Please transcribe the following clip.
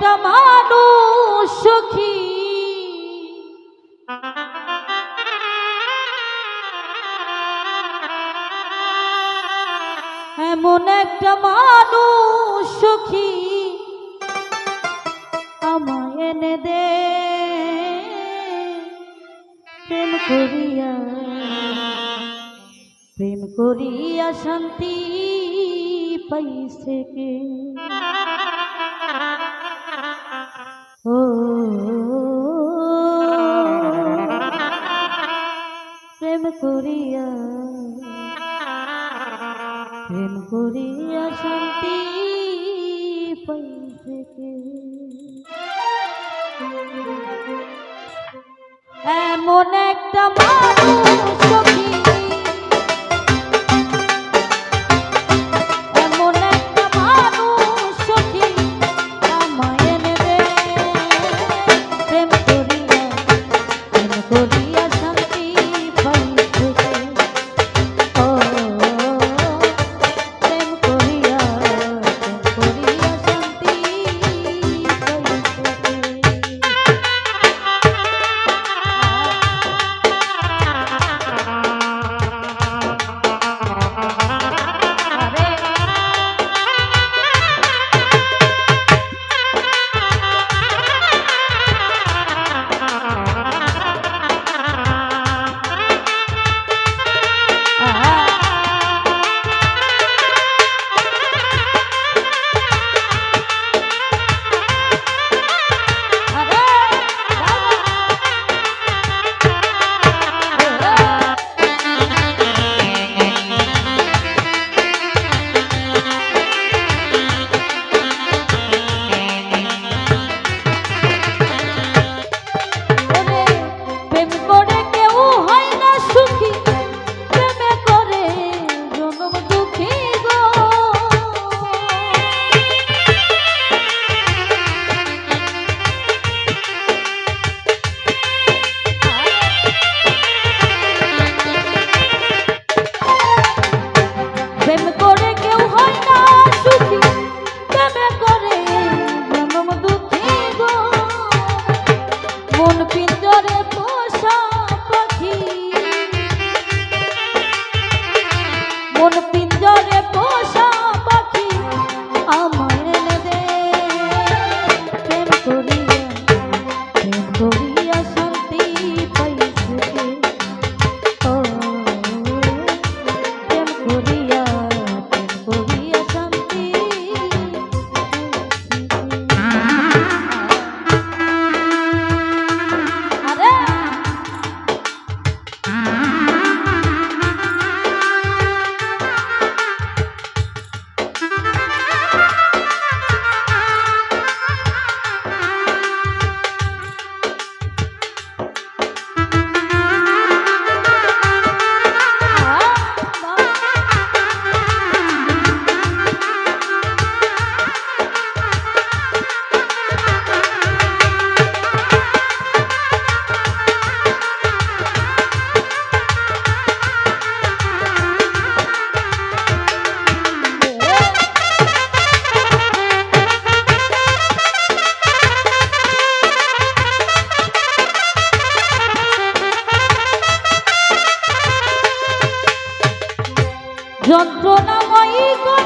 একটা মানুষ সুখী। এমন একটা মানুষ সুখী আমায় এনে দে। প্রেম করিয়া প্রেম করিয়া শান্তি পাইছে কে? করিয়া প্রেম করিয়া শান্তি পাইছে এমন একটা মানুষ rico.